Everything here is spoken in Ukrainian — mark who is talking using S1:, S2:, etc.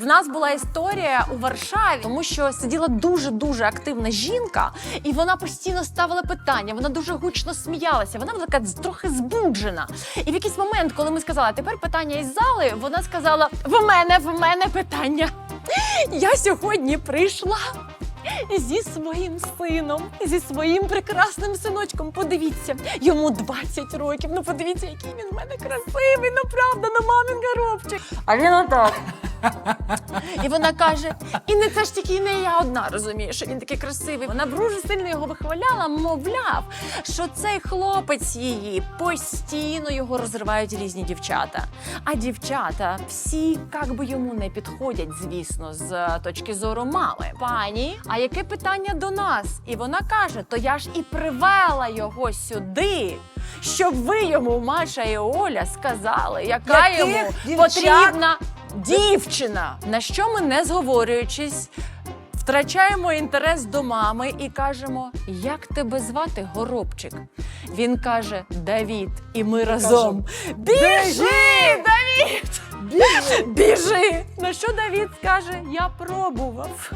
S1: В нас була історія у Варшаві, тому що сиділа дуже дуже активна жінка, і вона постійно ставила питання. Вона дуже гучно сміялася. Вона була така трохи збуджена. І в якийсь момент, коли ми сказали, тепер питання із зали, вона сказала: в мене, в мене питання. Я сьогодні прийшла. Зі своїм сином, зі своїм прекрасним синочком. Подивіться, йому 20 років. Ну подивіться, який він в мене красивий. Ну правда, ну мамин горобчик. А він отак. І вона каже: і не це ж тільки не я одна розумію, що він такий красивий. Вона дуже сильно його вихваляла, мовляв, що цей хлопець її постійно його розривають різні дівчата. А дівчата всі як би йому не підходять, звісно, з точки зору мами. Пані, а яке питання до нас? І вона каже: то я ж і привела його сюди. Щоб ви йому, Маша і Оля, сказали, яка
S2: Яких
S1: йому
S2: дівчат?
S1: потрібна дівчина. На що ми, не зговорюючись, втрачаємо інтерес до мами і кажемо: Як тебе звати, горобчик? Він каже: Давід, і ми разом. Біжи, Давід! Біжи! Біжи! На що Давід скаже: Я пробував.